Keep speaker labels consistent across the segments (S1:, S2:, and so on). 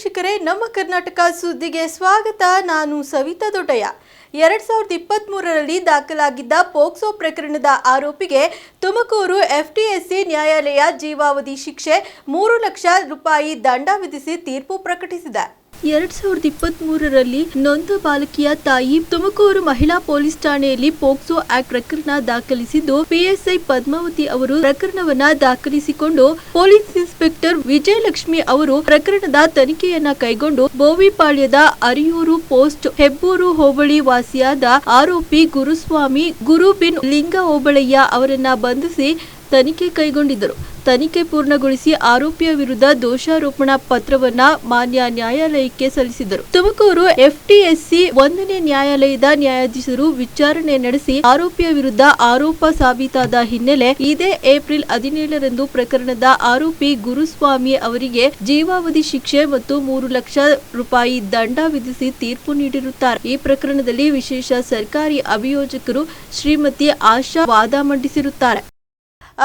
S1: ವೀಕ್ಷಕರೇ, ನಮ್ಮ ಕರ್ನಾಟಕ ಸುದ್ದಿಗೆ ಸ್ವಾಗತ. ನಾನು ಸವಿತಾ ದೊಡ್ಡಯ್ಯ. ಎರಡ್ ಸಾವಿರದ ಇಪ್ಪತ್ತ್ ಮೂರರಲ್ಲಿ ದಾಖಲಾಗಿದ್ದ ಪೋಕ್ಸೋ ಪ್ರಕರಣದ ಆರೋಪಿಗೆ ತುಮಕೂರು ಎಫ್ಟಿಎಸ್ಸಿ ನ್ಯಾಯಾಲಯ ಜೀವಾವಧಿ ಶಿಕ್ಷೆ ಮೂರು ಲಕ್ಷ ರೂಪಾಯಿ ದಂಡ ವಿಧಿಸಿ ತೀರ್ಪು ಪ್ರಕಟಿಸಿದೆ. ಎರಡ್ ಸಾವಿರದ ಇಪ್ಪತ್ತ್ ಮೂರರಲ್ಲಿ ನೊಂದ ಬಾಲಕಿಯ ತಾಯಿ ತುಮಕೂರು ಮಹಿಳಾ ಪೊಲೀಸ್ ಠಾಣೆಯಲ್ಲಿ ಪೋಕ್ಸೋ ಆಕ್ಟ್ ಪ್ರಕರಣ ದಾಖಲಿಸಿದ್ದು, ಪಿಎಸ್ಐ ಪದ್ಮಾವತಿ ಅವರು ಪ್ರಕರಣವನ್ನ ದಾಖಲಿಸಿಕೊಂಡು ಪೊಲೀಸ್ ಇನ್ಸ್ಪೆಕ್ಟರ್ ವಿಜಯಲಕ್ಷ್ಮಿ ಅವರು ಪ್ರಕರಣದ ತನಿಖೆಯನ್ನ ಕೈಗೊಂಡು ಬೋವಿಪಾಳ್ಯದ ಅರಿಯೂರು ಪೋಸ್ಟ್ ಹೆಬ್ಬೂರು ಹೋಬಳಿ ವಾಸಿಯಾದ ಆರೋಪಿ ಗುರುಸ್ವಾಮಿ ಗುರುಬಿನ್ ಲಿಂಗ ಹೋಬಳಯ್ಯ ಅವರನ್ನ ಬಂಧಿಸಿ ತನಿಖೆ ಕೈಗೊಂಡಿದ್ದರು. ತನಿಖೆ ಪೂರ್ಣಗೊಳಿಸಿ ಆರೋಪಿಯ ವಿರುದ್ಧ ದೋಷಾರೋಪಣಾ ಪತ್ರವನ್ನ ಮಾನ್ಯ ನ್ಯಾಯಾಲಯಕ್ಕೆ ಸಲ್ಲಿಸಿದರು ತುಮಕೂರು ಎಫ್ಟಿಎಸ್ಸಿ ಒಂದನೇ ನ್ಯಾಯಾಲಯದ ನ್ಯಾಯಾಧೀಶರು ವಿಚಾರಣೆ ನಡೆಸಿ ಆರೋಪಿಯ ವಿರುದ್ಧ ಆರೋಪ ಸಾಬೀತಾದ ಹಿನ್ನೆಲೆ ಇದೇ ಏಪ್ರಿಲ್ ಹದಿನೇಳರಂದು ಪ್ರಕರಣದ ಆರೋಪಿ ಗುರುಸ್ವಾಮಿ ಅವರಿಗೆ ಜೀವಾವಧಿ ಶಿಕ್ಷೆ ಮತ್ತು ಮೂರು ಲಕ್ಷ ರೂಪಾಯಿ ದಂಡ ವಿಧಿಸಿ ತೀರ್ಪು ನೀಡಿರುತ್ತಾರೆ. ಈ ಪ್ರಕರಣದಲ್ಲಿ ವಿಶೇಷ ಸರ್ಕಾರಿ ಅಭಿಯೋಜಕರು ಶ್ರೀಮತಿ ಆಶಾ ವಾದ ಮಂಡಿಸಿರುತ್ತಾರೆ.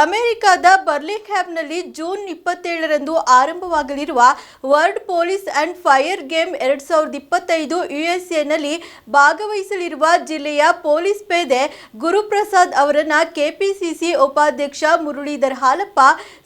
S1: ಅಮೆರಿಕದ ಬರ್ಲಿಂಗ್ಹ್ಯಾಮ್ನಲ್ಲಿ ಜೂನ್ ಇಪ್ಪತ್ತೇಳರಂದು ಆರಂಭವಾಗಲಿರುವ world police and fire game ಎರಡು ಸಾವಿರದ ಇಪ್ಪತ್ತೈದು ಯುಎಸ್ಎನಲ್ಲಿ ಭಾಗವಹಿಸಲಿರುವ ಜಿಲ್ಲೆಯ ಪೊಲೀಸ್ ಪೇದೆ ಗುರುಪ್ರಸಾದ್ ಅವರನ್ನು ಕೆಪಿಸಿಸಿ ಉಪಾಧ್ಯಕ್ಷ ಮುರಳೀಧರ್ ಹಾಲಪ್ಪ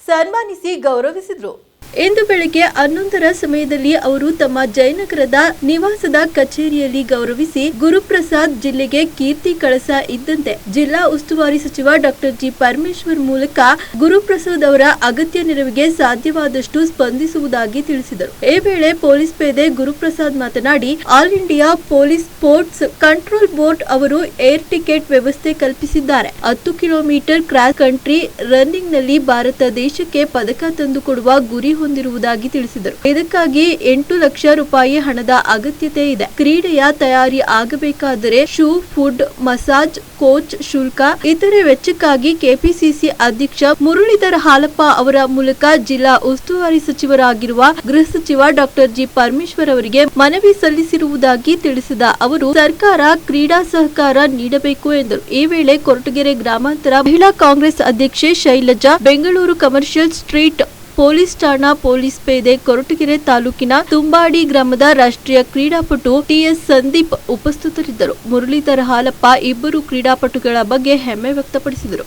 S1: ಸನ್ಮಾನಿಸಿ ಗೌರವಿಸಿದರು. ಇಂದು ಬೆಳಗ್ಗೆ ಹನ್ನೊಂದರ ಸಮಯದಲ್ಲಿ ಅವರು ತಮ್ಮ ಜಯನಗರದ ನಿವಾಸದ ಕಚೇರಿಯಲ್ಲಿ ಗೌರವಿಸಿ ಗುರುಪ್ರಸಾದ್ ಜಿಲ್ಲೆಗೆ ಕೀರ್ತಿ ಕಳಸ ಇದ್ದಂತೆ ಜಿಲ್ಲಾ ಉಸ್ತುವಾರಿ ಸಚಿವ ಡಾಕ್ಟರ್ ಜಿ ಪರಮೇಶ್ವರ್ ಮೂಲಕ ಗುರುಪ್ರಸಾದ್ ಅವರ ಅಗತ್ಯ ನೆರವಿಗೆ ಸಾಧ್ಯವಾದಷ್ಟು ಸ್ಪಂದಿಸುವುದಾಗಿ ತಿಳಿಸಿದರು. ಈ ವೇಳೆ ಪೊಲೀಸ್ ಪೇದೆ ಗುರುಪ್ರಸಾದ್ ಮಾತನಾಡಿ, all India police sports control board ಅವರು ಏರ್ ಟಿಕೆಟ್ ವ್ಯವಸ್ಥೆ ಕಲ್ಪಿಸಿದ್ದಾರೆ. ಹತ್ತು ಕಿಲೋಮೀಟರ್ ಕ್ರಾಸ್ ಕಂಟ್ರಿ ರನ್ನಿಂಗ್ನಲ್ಲಿ ಭಾರತ ದೇಶಕ್ಕೆ ಪದಕ ತಂದುಕೊಡುವ ಗುರಿ ಹೊಂದಿರುವುದಾಗಿ ತಿಳಿಸಿದರು. ಇದಕ್ಕಾಗಿ ಎಂಟು ಲಕ್ಷ ರೂಪಾಯಿ ಹಣದ ಅಗತ್ಯತೆ ಇದೆ. ಕ್ರೀಡೆಯ ತಯಾರಿ ಆಗಬೇಕಾದರೆ ಶೂ, ಫುಡ್, ಮಸಾಜ್, ಕೋಚ್, ಶುಲ್ಕ, ಇತರೆ ವೆಚ್ಚಕ್ಕಾಗಿ ಕೆಪಿಸಿಸಿ ಅಧ್ಯಕ್ಷ ಮುರಳೀಧರ ಹಾಲಪ್ಪ ಅವರ ಮೂಲಕ ಜಿಲ್ಲಾ ಉಸ್ತುವಾರಿ ಸಚಿವರಾಗಿರುವ ಗೃಹ ಸಚಿವ ಡಾಕ್ಟರ್ ಜಿ. ಪರಮೇಶ್ವರ್ ಅವರಿಗೆ ಮನವಿ ಸಲ್ಲಿಸಿರುವುದಾಗಿ ತಿಳಿಸಿದ ಅವರು, ಸರ್ಕಾರ ಕ್ರೀಡಾ ಸಹಕಾರ ನೀಡಬೇಕು ಎಂದರು. ಈ ವೇಳೆ ಕೊರಟಗೆರೆ ಗ್ರಾಮಾಂತರ ಮಹಿಳಾ ಕಾಂಗ್ರೆಸ್ ಅಧ್ಯಕ್ಷೆ Shailaja, Bengaluru commercial street police ಠಾಣಾ ಪೊಲೀಸ್ ಪೇದೆ ಕೊರಟಗೆರೆ ತಾಲೂಕಿನ ತುಂಬಾಡಿ ಗ್ರಾಮದ ರಾಷ್ಟ್ರೀಯ ಕ್ರೀಡಾಪಟು ಟಿಎಸ್ ಸಂದೀಪ್ ಉಪಸ್ಥಿತರಿದ್ದರು. ಮುರಳೀಧರ ಹಾಲಪ್ಪ ಇಬ್ಬರು ಕ್ರೀಡಾಪಟುಗಳ ಬಗ್ಗೆ ಹೆಮ್ಮೆ ವ್ಯಕ್ತಪಡಿಸಿದರು.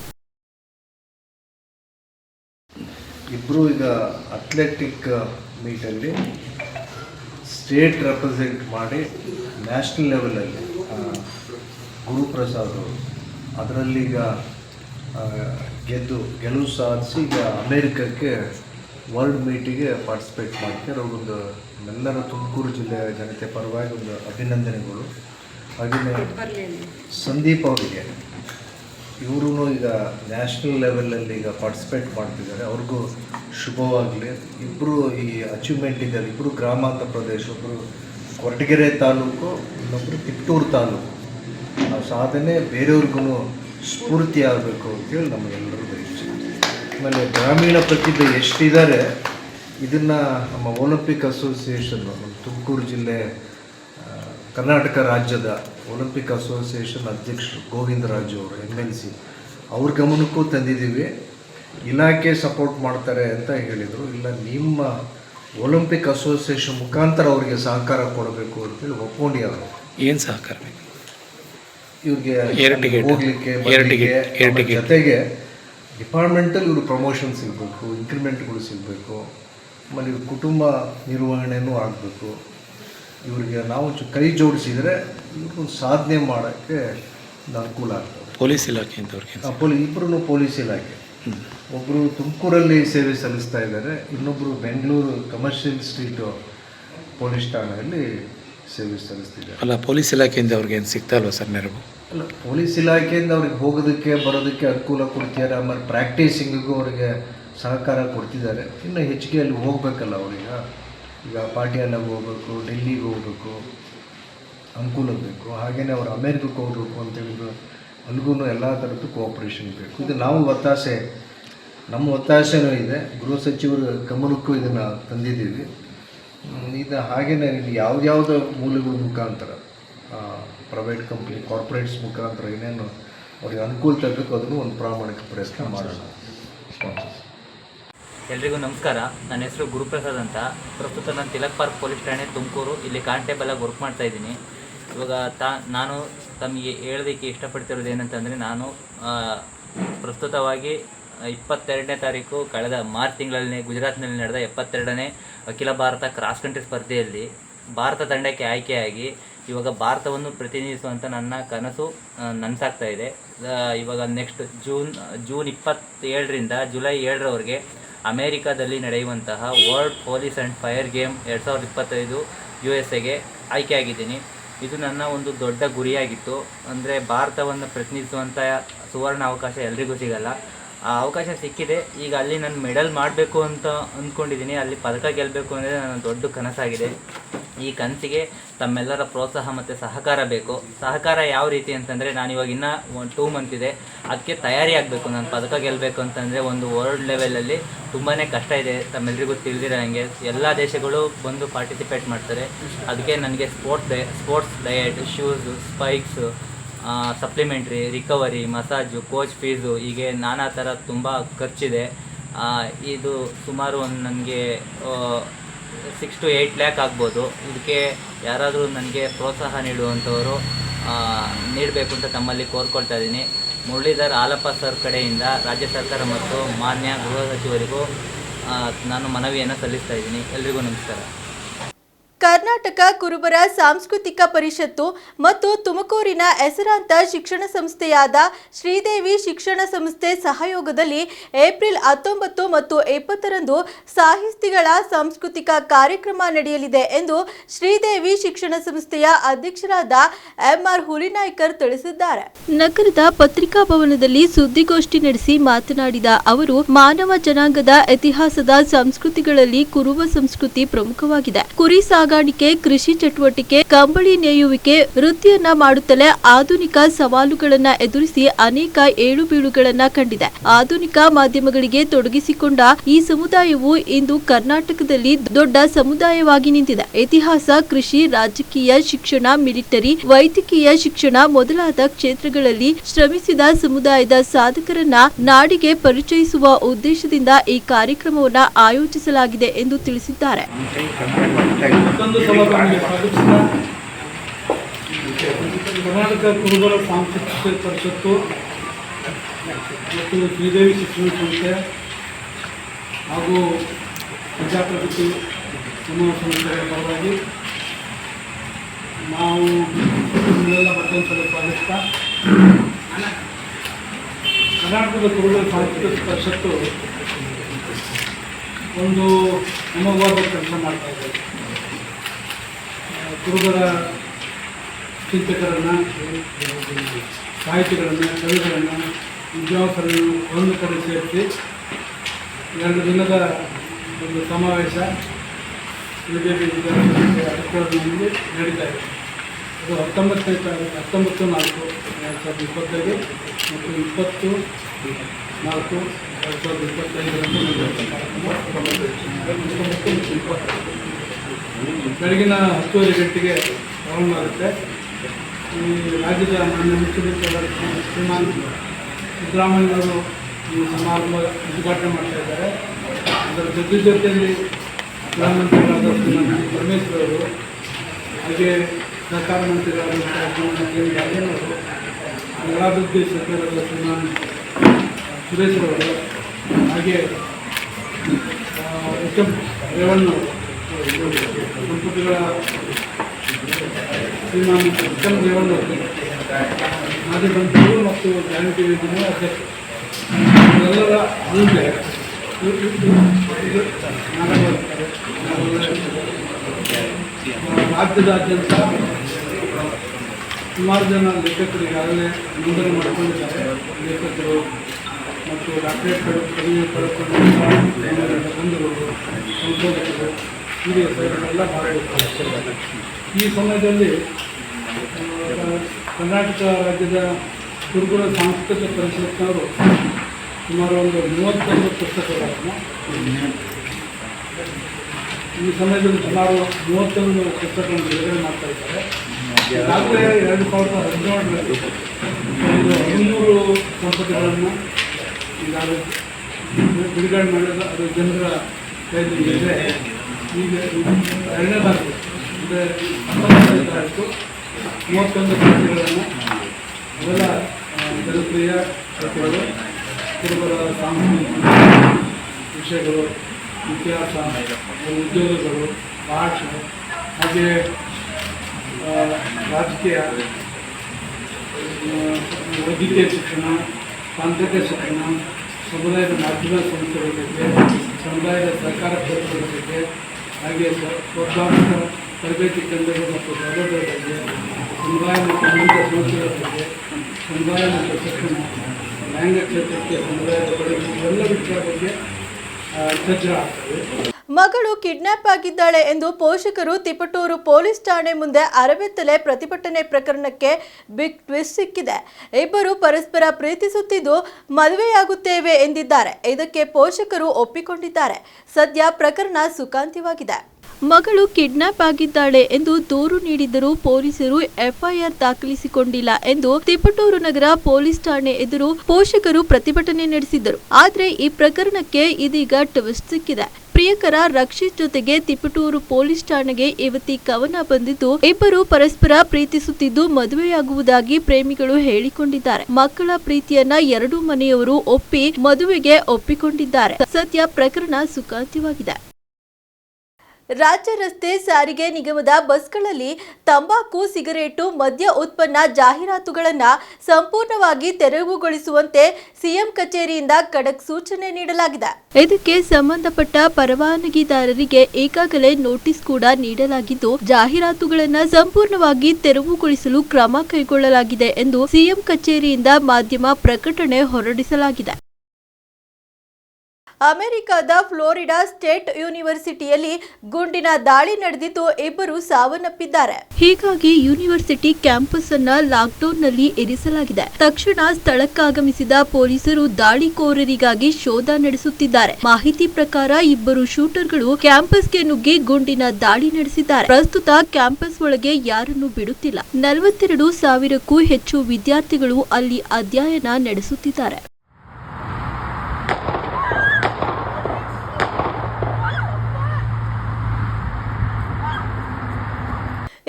S2: ಇಬ್ಬರು ಈಗ ಅಥ್ಲೆಟಿಕ್ ಮೀಟಲ್ಲಿ ಸ್ಟೇಟ್ ರೆಪ್ರೆಸೆಂಟ್ ಮಾಡಿ ನ್ಯಾಷನಲ್ ಲೆವೆಲಲ್ಲಿ ಗುರುಪ್ರಸಾದ್ ಅವರು. ಈಗ ಗೆದ್ದು, ಗೆಲುವು ಸಾಧಿಸಿ ಈಗ ಅಮೇರಿಕಕ್ಕೆ ವರ್ಲ್ಡ್ ಮೀಟಿಗೆ ಪಾರ್ಟಿಸಿಪೇಟ್ ಮಾಡ್ತಾರೆ ಅವ್ರಿಗೊಂದು ಎಲ್ಲರ ತುಮಕೂರು ಜಿಲ್ಲೆಯ ಜನತೆ ಪರವಾಗಿ ಒಂದು ಅಭಿನಂದನೆಗಳು. ಹಾಗೆಯೇ ಸಂದೀಪ್ ಅವರಿಗೆ ಇವರು ಈಗ ನ್ಯಾಷನಲ್ ಲೆವೆಲಲ್ಲಿ ಈಗ ಪಾರ್ಟಿಸಿಪೇಟ್ ಮಾಡ್ತಿದ್ದಾರೆ. ಅವ್ರಿಗೂ ಶುಭವಾಗಲಿ. ಇಬ್ಬರು ಈ ಅಚೀವ್ಮೆಂಟ್ ಇದ್ದಾರೆ. ಇಬ್ಬರು ಗ್ರಾಮಾಂತರ ಪ್ರದೇಶ ಒಬ್ಬರು ಕೊರಟಗೆರೆ ತಾಲೂಕು ಇನ್ನೊಬ್ಬರು ತಿಪ್ಟೂರು ತಾಲೂಕು. ಆ ಸಾಧನೆ ಬೇರೆಯವ್ರಿಗೂ ಸ್ಫೂರ್ತಿ ಆಗಬೇಕು ಅಂತೇಳಿ ನಮಗೆಲ್ಲರೂ ಬಯಸ್ತೀವಿ ಆಮೇಲೆ ಗ್ರಾಮೀಣ ಪ್ರತಿಭೆ ಎಷ್ಟಿದ್ದಾರೆ ಇದನ್ನು ನಮ್ಮ ಒಲಿಂಪಿಕ್ ಅಸೋಸಿಯೇಷನ್ ನಮ್ಮ ತುಮಕೂರು ಜಿಲ್ಲೆ ಕರ್ನಾಟಕ ರಾಜ್ಯದ ಒಲಿಂಪಿಕ್ ಅಸೋಸಿಯೇಷನ್ ಅಧ್ಯಕ್ಷರು ಗೋವಿಂದರಾಜು ಅವರು ಎಂ ಎಲ್ ಸಿ ಅವ್ರ ಗಮನಕ್ಕೂ ತಂದಿದ್ದೀವಿ ಇಲಾಖೆ ಸಪೋರ್ಟ್ ಮಾಡ್ತಾರೆ ಅಂತ ಹೇಳಿದರು ಇಲ್ಲ ನಿಮ್ಮ ಒಲಿಂಪಿಕ್ ಅಸೋಸಿಯೇಷನ್ ಮುಖಾಂತರ ಅವರಿಗೆ ಸಹಕಾರ ಕೊಡಬೇಕು ಅಂತೇಳಿ ಒಪ್ಕೊಂಡಿದ್ದಾರೆ
S3: ಏನು ಸಹಕಾರ ಬೇಕು
S2: ಇವ್ರಿಗೆ. ಹೋಗ್ಲಿಕ್ಕೆ. ಜೊತೆಗೆ ಡಿಪಾರ್ಟ್ಮೆಂಟಲ್ಲಿ ಇವರು ಪ್ರಮೋಷನ್ ಸಿಗಬೇಕು ಇನ್ಕ್ರಿಮೆಂಟ್ಗಳು ಸಿಗಬೇಕು ಆಮೇಲೆ ಇವ್ರ ಕುಟುಂಬ ನಿರ್ವಹಣೆನೂ ಆಗಬೇಕು. ಇವರಿಗೆ ನಾವು ಕೈ ಜೋಡಿಸಿದರೆ ಇವರು ಸಾಧನೆ ಮಾಡೋಕ್ಕೆ ಅನುಕೂಲ ಆಗ್ತದೆ.
S3: ಪೊಲೀಸ್ ಇಲಾಖೆ ಅಂತವ್ರಿಗೆ
S2: ಆ, ಪೊಲೀ ಇಬ್ಬರು ಪೊಲೀಸ್ ಇಲಾಖೆ. ಒಬ್ಬರು ತುಮಕೂರಲ್ಲಿ ಸೇವೆ ಸಲ್ಲಿಸ್ತಾ ಇದ್ದಾರೆ ಇನ್ನೊಬ್ಬರು ಬೆಂಗಳೂರು ಕಮರ್ಷಿಯಲ್ ಸ್ಟ್ರೀಟು ಪೊಲೀಸ್ ಠಾಣೆಯಲ್ಲಿ ಸೇವೆ ಸಲ್ಲಿಸ್ತಿದ್ದಾರೆ
S3: ಅಲ್ಲ ಪೊಲೀಸ್ ಇಲಾಖೆಯಿಂದ ಅವ್ರಿಗೆ ಏನು ಸಿಗ್ತಾ ಇಲ್ವಾ ಸರ್ ನೆರವು?
S2: ಅಲ್ಲ ಪೊಲೀಸ್ ಇಲಾಖೆಯಿಂದ ಅವ್ರಿಗೆ ಹೋಗೋದಕ್ಕೆ ಬರೋದಕ್ಕೆ ಅನುಕೂಲ ಕೊಡ್ತಿದ್ದಾರೆ. ಆಮೇಲೆ ಪ್ರಾಕ್ಟೀಸಿಂಗಿಗೂ ಅವರಿಗೆ ಸಹಕಾರ ಕೊಡ್ತಿದ್ದಾರೆ. ಇನ್ನು ಹೆಚ್ಚಿಗೆ ಅಲ್ಲಿ ಹೋಗ್ಬೇಕಲ್ಲ ಅವರೀಗ. ಈಗ ಪಾಟಿಯಾಲಾಗ ಹೋಗ್ಬೇಕು ಡೆಲ್ಲಿಗೆ ಹೋಗ್ಬೇಕು ಅನುಕೂಲ ಬೇಕು. ಹಾಗೆಯೇ ಅವರು ಅಮೇರಿಕಕ್ಕೆ ಹೋಗ್ಬೇಕು ಅಂತೇಳಿದ್ರು ಅಲ್ಲಿಗೂ ಎಲ್ಲ ಥರದ್ದು ಕೋಆಪ್ರೇಷನ್ ಬೇಕು. ಇದು ನಾವು ಒತ್ತಾಸೆ ನಮ್ಮ ಒತ್ತಾಸೆನೂ ಇದೆ. ಗೃಹ ಸಚಿವರು ಗಮನಕ್ಕೂ ಇದನ್ನು ತಂದಿದ್ದೀವಿ. ಇದು ಹಾಗೇನೆ ಇಲ್ಲಿ ಯಾವ್ದ್ಯಾವುದೋ ಮೂಲಗಳ ಮುಖಾಂತರ ಪ್ರೈವೇಟ್ ಕಂಪ್ನಿ ಕಾರ್ಪೊರೇಟ್ಸ್ ಮುಖಾಂತರ ಏನೇನು ಅವ್ರಿಗೆ ಅನುಕೂಲ ತರಬೇಕು ಅದನ್ನು ಒಂದು ಪ್ರಾಮಾಣಿಕ ಪ್ರಯತ್ನ ಮಾಡೋಣ.
S4: ಎಲ್ರಿಗೂ ನಮಸ್ಕಾರ. ನನ್ನ ಹೆಸರು ಗುರುಪ್ರಸಾದ್ ಅಂತ. ಪ್ರಸ್ತುತ ನಾನು ತಿಲಕ್ ಪಾರ್ಕ್ ಪೊಲೀಸ್ ಠಾಣೆ ತುಮಕೂರು ಇಲ್ಲಿ ಕಾನ್ಸ್ಟೇಬಲ್ ಆಗಿ ವರ್ಕ್ ಮಾಡ್ತಾ ಇದ್ದೀನಿ. ಇವಾಗ ತಾ ನಾನು ತಮಗೆ ಹೇಳೋದಕ್ಕೆ ಇಷ್ಟಪಡ್ತಿರೋದು ಏನಂತಂದರೆ ನಾನು ಆ, ಪ್ರಸ್ತುತವಾಗಿ ಇಪ್ಪತ್ತೆರಡನೇ ತಾರೀಕು, ಕಳೆದ ಮಾರ್ಚ್ ತಿಂಗಳಲ್ಲಿ, ಗುಜರಾತ್ನಲ್ಲಿ ನಡೆದ ಎಪ್ಪತ್ತೆರಡನೇ ಅಖಿಲ ಭಾರತ ಕ್ರಾಸ್ ಕಂಟ್ರಿ ಸ್ಪರ್ಧೆಯಲ್ಲಿ ಭಾರತ ತಂಡಕ್ಕೆ ಆಯ್ಕೆಯಾಗಿ ಇವಾಗ ಭಾರತವನ್ನು ಪ್ರತಿನಿಧಿಸುವಂಥ ನನ್ನ ಕನಸು ನನಸಾಗ್ತಾ ಇದೆ. ಇವಾಗ ನೆಕ್ಸ್ಟ್ ಜೂನ್ ಜೂನ್ ಇಪ್ಪತ್ತೇಳರಿಂದ ಜುಲೈ ಏಳರವರೆಗೆ ಅಮೇರಿಕಾದಲ್ಲಿ ನಡೆಯುವಂತಹ world police and fire game ಎರಡು ಸಾವಿರದ ಇಪ್ಪತ್ತೈದು ಯು ಎಸ್ ಎಗೆ ಆಯ್ಕೆಯಾಗಿದ್ದೀನಿ. ಇದು ನನ್ನ ಒಂದು ದೊಡ್ಡ ಗುರಿಯಾಗಿತ್ತು. ಅಂದರೆ ಭಾರತವನ್ನು ಪ್ರತಿನಿಧಿಸುವಂಥ ಸುವರ್ಣ ಅವಕಾಶ ಎಲ್ರಿಗೂ ಸಿಗಲ್ಲ. ಆ ಅವಕಾಶ ಸಿಕ್ಕಿದೆ. ಈಗ ಅಲ್ಲಿ ನಾನು ಮೆಡಲ್ ಮಾಡಬೇಕು ಅಂತ ಅಂದ್ಕೊಂಡಿದ್ದೀನಿ. ಅಲ್ಲಿ ಪದಕ ಗೆಲ್ಲಬೇಕು ಅಂದರೆ ನನ್ನ ದೊಡ್ಡ ಕನಸಾಗಿದೆ. ಈ ಕನಸಿಗೆ ತಮ್ಮೆಲ್ಲರ ಪ್ರೋತ್ಸಾಹ ಮತ್ತು ಸಹಕಾರ ಬೇಕು. ಸಹಕಾರ ಯಾವ ರೀತಿ ಅಂತಂದರೆ ನಾನು ಇವಾಗ ಇನ್ನೂ ಒಂದು ಟೂ ಮಂತ್ ಇದೆ. ಅದಕ್ಕೆ ತಯಾರಿ ಆಗಬೇಕು. ನಾನು ಪದಕ ಗೆಲ್ಲಬೇಕು ಅಂತಂದರೆ ಒಂದು ವರ್ಲ್ಡ್ ಲೆವೆಲಲ್ಲಿ ತುಂಬಾ ಕಷ್ಟ ಇದೆ. ತಮ್ಮೆಲ್ಲರಿಗೂ ತಿಳಿದಿರೋ ನನಗೆ ಎಲ್ಲ ದೇಶಗಳು ಬಂದು ಪಾರ್ಟಿಸಿಪೇಟ್ ಮಾಡ್ತಾರೆ. ಅದಕ್ಕೆ ನನಗೆ sports day sports diet shoes spikes supplementary recovery massage coach fees ಹೀಗೆ ನಾನಾ ಥರ ತುಂಬ ಖರ್ಚಿದೆ. ಇದು ಸುಮಾರು ಒಂದು ನನಗೆ ಸಿಕ್ಸ್ ಟು ಏಯ್ಟ್ ಲ್ಯಾಕ್ ಆಗ್ಬೋದು. ಇದಕ್ಕೆ ಯಾರಾದರೂ ನನಗೆ ಪ್ರೋತ್ಸಾಹ ನೀಡುವಂಥವರು ನೀಡಬೇಕು ಅಂತ ತಮ್ಮಲ್ಲಿ ಕೋರ್ಕೊಳ್ತಾ ಇದ್ದೀನಿ. ಮುರಳೀಧರ್ ಆಲಪ್ಪ ಸರ್ ಕಡೆಯಿಂದ ರಾಜ್ಯ ಸರ್ಕಾರ ಮತ್ತು ಮಾನ್ಯ ಗೃಹ ಸಚಿವರಿಗೂ ನಾನು ಮನವಿಯನ್ನು ಸಲ್ಲಿಸ್ತಾ ಇದ್ದೀನಿ. ಎಲ್ರಿಗೂ ನಮಸ್ಕಾರ.
S1: ಕರ್ನಾಟಕ, ಕುರುಬರ ಸಾಂಸ್ಕೃತಿಕ ಪರಿಷತ್ತು ಮತ್ತು ತುಮಕೂರಿನ ಹೆಸರಾಂತ ಶಿಕ್ಷಣ ಸಂಸ್ಥೆಯಾದ ಶ್ರೀದೇವಿ ಶಿಕ್ಷಣ ಸಂಸ್ಥೆ ಸಹಯೋಗದಲ್ಲಿ ಏಪ್ರಿಲ್ ಹತ್ತೊಂಬತ್ತು ಮತ್ತು ಇಪ್ಪತ್ತರಂದು ಸಾಹಿತಿಗಳ ಸಾಂಸ್ಕೃತಿಕ ಕಾರ್ಯಕ್ರಮ ನಡೆಯಲಿದೆ ಎಂದು ಶ್ರೀದೇವಿ ಶಿಕ್ಷಣ ಸಂಸ್ಥೆಯ ಅಧ್ಯಕ್ಷರಾದ ಎಂಆರ್ ಹುಲಿನಾಯ್ಕರ್ ತಿಳಿಸಿದ್ದಾರೆ. ನಗರದ ಪತ್ರಿಕಾ ಭವನದಲ್ಲಿ ಸುದ್ದಿಗೋಷ್ಠಿ ನಡೆಸಿ ಮಾತನಾಡಿದ ಅವರು, ಮಾನವ ಜನಾಂಗದ ಇತಿಹಾಸದ ಸಂಸ್ಕೃತಿಗಳಲ್ಲಿ ಕುರುಬ ಸಂಸ್ಕೃತಿ ಪ್ರಮುಖವಾಗಿದೆ. ಕುರಿ ಸಾಗಾಣಿಕೆ ಕೃಷಿ ಚಟುವಟಿಕೆ, ಕಂಬಳಿ ನೇಯುವಿಕೆ, ವೃತ್ತಿಯನ್ನ ಮಾಡುತ್ತಲೇ ಆಧುನಿಕ ಸವಾಲುಗಳನ್ನ ಎದುರಿಸಿ ಅನೇಕ ಏಳು ಬೀಳುಗಳನ್ನ ಕಂಡಿದೆ. ಆಧುನಿಕ ಮಾಧ್ಯಮಗಳಿಗೆ ತೊಡಗಿಸಿಕೊಂಡ ಈ ಸಮುದಾಯವು ಇಂದು ಕರ್ನಾಟಕದಲ್ಲಿ ದೊಡ್ಡ ಸಮುದಾಯವಾಗಿ ನಿಂತಿದೆ. ಇತಿಹಾಸ, ಕೃಷಿ, ರಾಜಕೀಯ, ಶಿಕ್ಷಣ, ಮಿಲಿಟರಿ, ವೈದ್ಯಕೀಯ ಶಿಕ್ಷಣ ಮೊದಲಾದ ಕ್ಷೇತ್ರಗಳಲ್ಲಿ ಶ್ರಮಿಸಿದ ಸಮುದಾಯದ ಸಾಧಕರನ್ನ ನಾಡಿಗೆ ಪರಿಚಯಿಸುವ ಉದ್ದೇಶದಿಂದ ಈ ಕಾರ್ಯಕ್ರಮವನ್ನ ಆಯೋಜಿಸಲಾಗಿದೆ ಎಂದು ತಿಳಿಸಿದ್ದಾರೆ.
S5: ಸ್ವಾಗತಿಸಿದ ಕರ್ನಾಟಕ ಕುರುಬರ ಸಾಂಸ್ಕೃತಿಕ ಪರಿಷತ್ತು ಮತ್ತು ಶ್ರೀದೇವಿ ಶಿಕ್ಷಣ ಸಂಸ್ಥೆ ಹಾಗೂ ಪ್ರಜಾಪ್ರಗತಿ ಸಮೂಹ ಸಂಸ್ಥೆಗಳ ಪರವಾಗಿ ನಾವು ಮತ್ತೊಂದು ಸ್ವಾಗತಿಸ್ತಾ ಕರ್ನಾಟಕದ ಕುರುಬರ ಸಾಂಸ್ಕೃತಿಕ ಪರಿಷತ್ತು ಒಂದು ಅಮೋಘವಾದ ಕೆಲಸ ಮಾಡ್ತಾ ಇದ್ದಾರೆ. ಕುರುಬರ ಚಿಂತಕರನ್ನು, ಸಾಹಿತಿಗಳನ್ನು, ಕವಿಗಳನ್ನು ವಿದ್ವಾಂಸರನ್ನು ಒಂದು ಕಡೆ ಸೇರಿಸಿ ಎರಡು ದಿನದ ಒಂದು ಸಮಾವೇಶ ಬಿಜೆಪಿ ವಿದ್ಯಾಸಂಸ್ಥೆ ಅಧಿಕಾರಿಗಳಲ್ಲಿ ನಡೀತಾ ಇದೆ. ಅದು ಹತ್ತೊಂಬತ್ತನೇ ತಾರೀಕು ಹತ್ತೊಂಬತ್ತು ನಾಲ್ಕು, ಎರಡು ಸಾವಿರದ ಇಪ್ಪತ್ತೈದು ಮತ್ತು ಇಪ್ಪತ್ತು ನಾಲ್ಕು, ಎರಡು ಸಾವಿರದ ಇಪ್ಪತ್ತೈದರಂದು ಇಪ್ಪತ್ತು. ಇಪ್ಪತ್ತೈದು ಬೆಳಗಿನ ಹತ್ತುವರೆ ಗಂಟೆಗೆ ಪ್ರಾರಂಭ ಆಗುತ್ತೆ ಈ ರಾಜ್ಯದ ಮಾನ್ಯ ಮುಖ್ಯಮಂತ್ರಿಗಳ ಶ್ರೀಮಾನ್ ಸಿದ್ದರಾಮಯ್ಯವರು ಈ ಸಮಾರಂಭ ಉದ್ಘಾಟನೆ ಮಾಡ್ತಾ ಇದ್ದಾರೆ. ಅದರ ಜೊತೆ ಜೊತೆಯಲ್ಲಿ ಪ್ರಧಾನಮಂತ್ರಿಗಳಾದ ಶ್ರೀಮಾನ್ ಪರಮೇಶ್ವರ್ ಅವರು ಹಾಗೆ ಸಹಕಾರ ಮಂತ್ರಿಗಳಾದಂಥ ಶ್ರೀಮಾನ್ ಕೆ ರಾಜನ್ ಅವರು ನಗರಾಭಿವೃದ್ಧಿ ಸಚಿವರಾದ ಶ್ರೀಮಾನ್ ಸುರೇಶ್ ಅವರು ಹಾಗೆ ಎಚ್ ಎಂ ರೇವಣ್ಣವರು ಶ್ರೀಮಾನ್ ಉತ್ತಮ ರೇವಣ್ಣವರು ಮಾಜಿ ಮಂತ್ರಿಗಳು ಮತ್ತು ಜಾಗೃತಿ ಯೋಜನೆಯ ಅಧ್ಯಕ್ಷರು ಎಲ್ಲರ ಮುಂದೆ ರಾಜ್ಯದಾದ್ಯಂತ ಸುಮಾರು ಜನ ಲೇಖಕರು ಈಗಾಗಲೇ ನೋಂದಣಿ ಮಾಡಿಕೊಂಡಿದ್ದಾರೆ. ಲೇಖಕರು ಮತ್ತು ಡಾಕ್ಟರೇಟ್ ಪಡೆದುಕೊಂಡು ಬಂಧುಗಳು ಸಂಶೋಧಕರು. ಹಿರಿಯ ಎಲ್ಲ ಭಾಗವಹಿಸ್ತಾರೆ ಈ ಸಮಯದಲ್ಲಿ ಕರ್ನಾಟಕ ರಾಜ್ಯದ ಗುರುಗಳ ಸಾಂಸ್ಕೃತಿಕ ಪರಿಷತ್ನವರು ಸುಮಾರು ಒಂದು ಮೂವತ್ತೊಂದು ಪುಸ್ತಕಗಳನ್ನು ಈ ಸಮಯದಲ್ಲಿ ಸುಮಾರು ಮೂವತ್ತೊಂದು ಪುಸ್ತಕಗಳನ್ನು ಬಿಡುಗಡೆ ಮಾಡ್ತಾ ಇದ್ದಾರೆ. ಈಗಾಗಲೇ ಎರಡು ಸಾವಿರದ ಹದಿನೇಳರಲ್ಲಿ ಒಂದು ಐನೂರು ಸಂಪುಟಗಳನ್ನು ಈಗಾಗಲೇ ಬಿಡುಗಡೆ ಮಾಡಿದ ಅದು ಜನರ ಕೈಲಿದೆ ಈಗ ಎರಡನೇ ತಾರೀಕು ಅಂದರೆ ಹತ್ತೊಂಬತ್ತನೇ ತಾರೀಕು, ಮೂವತ್ತೊಂದು ಕೃತಿಗಳನ್ನು ಮೊದಲ ಜನಪ್ರಿಯ ಕೃತಿಗಳು ಕುರುಬರ ಸಾಂಸ್ಕೃತಿಕ ವಿಷಯಗಳು, ಇತಿಹಾಸ ಉದ್ಯೋಗಗಳು, ಭಾಷೆ ಹಾಗೆ ರಾಜಕೀಯ ವೈದ್ಯಕೀಯ ಶಿಕ್ಷಣ, ತಾಂತ್ರಿಕ ಶಿಕ್ಷಣ, ಸಮುದಾಯದ ಮಾಧ್ಯಮ ಸಂಸ್ಥೆಗಳ ಬಗ್ಗೆ ಸಮುದಾಯದ ಸರ್ಕಾರ ಕ್ಷೇತ್ರಗಳ ಬಗ್ಗೆ ಹಾಗೆ ಸ್ಪರ್ಧಾತ್ಮಕ ತರಬೇತಿ ಕೇಂದ್ರಗಳು ಮತ್ತು ಸೌಲಭ್ಯಗಳ ಬಗ್ಗೆ ಸಮುದಾಯ ಮತ್ತು ವಿವಿಧ ಸಂಸ್ಥೆಗಳ ಬಗ್ಗೆ ಸಮುದಾಯ ಮತ್ತು ಶಿಕ್ಷಣ ಲೈಂಗಿಕ ಕ್ಷೇತ್ರಕ್ಕೆ ಸಮುದಾಯದ ಕೊಡುಗೆ ಇವೆಲ್ಲ ವಿಷಯಗಳ ಬಗ್ಗೆ ಚರ್ಚೆ ಆಗ್ತದೆ.
S1: ಮಗಳು ಕಿಡ್ನಾಪ್ ಆಗಿದ್ದಾಳೆ ಎಂದು ಪೋಷಕರು ತಿಪಟೂರು ಪೊಲೀಸ್ ಠಾಣೆ ಮುಂದೆ ಅರಬೆತ್ತಲೆ ಪ್ರತಿಭಟನೆ ಪ್ರಕರಣಕ್ಕೆ ಬಿಗ್ ಟ್ವಿಸ್ಟ್ ಸಿಕ್ಕಿದೆ. ಇಬ್ಬರು ಪರಸ್ಪರ ಪ್ರೀತಿಸುತ್ತಿದ್ದು ಮದುವೆಯಾಗುತ್ತೇವೆ ಎಂದಿದ್ದಾರೆ. ಇದಕ್ಕೆ ಪೋಷಕರು ಒಪ್ಪಿಕೊಂಡಿದ್ದಾರೆ. ಸದ್ಯ ಪ್ರಕರಣ ಸುಖಾಂತ್ಯವಾಗಿದೆ. ಮಗಳು ಕಿಡ್ನಾಪ್ ಆಗಿದ್ದಾಳೆ ಎಂದು ದೂರು ನೀಡಿದ್ದರೂ ಪೊಲೀಸರು ಎಫ್ಐಆರ್ ದಾಖಲಿಸಿಕೊಂಡಿಲ್ಲ ಎಂದು ತಿಪಟೂರು ನಗರ ಪೊಲೀಸ್ ಠಾಣೆ ಎದುರು ಪೋಷಕರು ಪ್ರತಿಭಟನೆ ನಡೆಸಿದ್ದರು. ಆದರೆ ಈ ಪ್ರಕರಣಕ್ಕೆ ಇದೀಗ ಟ್ವಿಸ್ಟ್ ಸಿಕ್ಕಿದೆ. ಪ್ರಿಯಕರ ರಕ್ಷಿತ್ ಜೊತೆಗೆ ತಿಪಟೂರು ಪೊಲೀಸ್ ಠಾಣೆಗೆ ಯುವತಿ ಕವನ ಬಂದಿದ್ದು, ಇಬ್ಬರು ಪರಸ್ಪರ ಪ್ರೀತಿಸುತ್ತಿದ್ದು ಮದುವೆಯಾಗುವುದಾಗಿ ಪ್ರೇಮಿಗಳು ಹೇಳಿಕೊಂಡಿದ್ದಾರೆ. ಮಕ್ಕಳ ಪ್ರೀತಿಯನ್ನ ಎರಡೂ ಮನೆಯವರು ಒಪ್ಪಿ ಮದುವೆಗೆ ಒಪ್ಪಿಕೊಂಡಿದ್ದಾರೆ. ಸದ್ಯ ಪ್ರಕರಣ ಸುಖಾಂತ್ಯವಾಗಿದೆ. ರಾಜ್ಯ ರಸ್ತೆ ಸಾರಿಗೆ ನಿಗಮದ ಬಸ್ಗಳಲ್ಲಿ ತಂಬಾಕು, ಸಿಗರೇಟು, ಮದ್ಯ ಉತ್ಪನ್ನ ಜಾಹೀರಾತುಗಳನ್ನು ಸಂಪೂರ್ಣವಾಗಿ ತೆರವುಗೊಳಿಸುವಂತೆ ಸಿಎಂ ಕಚೇರಿಯಿಂದ ಖಡಕ್ ಸೂಚನೆ ನೀಡಲಾಗಿದೆ. ಇದಕ್ಕೆ ಸಂಬಂಧಪಟ್ಟ ಪರವಾನಗಿದಾರರಿಗೆ ಈಗಾಗಲೇ ನೋಟಿಸ್ ಕೂಡ ನೀಡಲಾಗಿದ್ದು, ಜಾಹೀರಾತುಗಳನ್ನು ಸಂಪೂರ್ಣವಾಗಿ ತೆರವುಗೊಳಿಸಲು ಕ್ರಮ ಕೈಗೊಳ್ಳಲಾಗಿದೆ ಎಂದು ಸಿಎಂ ಕಚೇರಿಯಿಂದ ಮಾಧ್ಯಮ ಪ್ರಕಟಣೆ ಹೊರಡಿಸಲಾಗಿದೆ. ಅಮೆರಿಕದ ಫ್ಲೋರಿಡಾ ಸ್ಟೇಟ್ ಯೂನಿವರ್ಸಿಟಿಯಲ್ಲಿ ಗುಂಡಿನ ದಾಳಿ ನಡೆದಿದ್ದು ಇಬ್ಬರು ಸಾವನ್ನಪ್ಪಿದ್ದಾರೆ. ಹೀಗಾಗಿ ಯೂನಿವರ್ಸಿಟಿ ಕ್ಯಾಂಪಸ್ ಅನ್ನ ಲಾಕ್ಡೌನ್ನಲ್ಲಿ ಇರಿಸಲಾಗಿದೆ. ತಕ್ಷಣ ಸ್ಥಳಕ್ಕಾಗಮಿಸಿದ ಪೊಲೀಸರು ದಾಳಿಕೋರರಿಗಾಗಿ ಶೋಧ ನಡೆಸುತ್ತಿದ್ದಾರೆ. ಮಾಹಿತಿ ಪ್ರಕಾರ ಇಬ್ಬರು ಶೂಟರ್ಗಳು ಕ್ಯಾಂಪಸ್ಗೆ ನುಗ್ಗಿ ಗುಂಡಿನ ದಾಳಿ ನಡೆಸಿದ್ದಾರೆ. ಪ್ರಸ್ತುತ ಕ್ಯಾಂಪಸ್ ಒಳಗೆ ಯಾರನ್ನು ಬಿಡುತ್ತಿಲ್ಲ. ನಲವತ್ತೆರಡು ಸಾವಿರಕ್ಕೂ ಹೆಚ್ಚು ವಿದ್ಯಾರ್ಥಿಗಳು ಅಲ್ಲಿ ಅಧ್ಯಯನ ನಡೆಸುತ್ತಿದ್ದಾರೆ.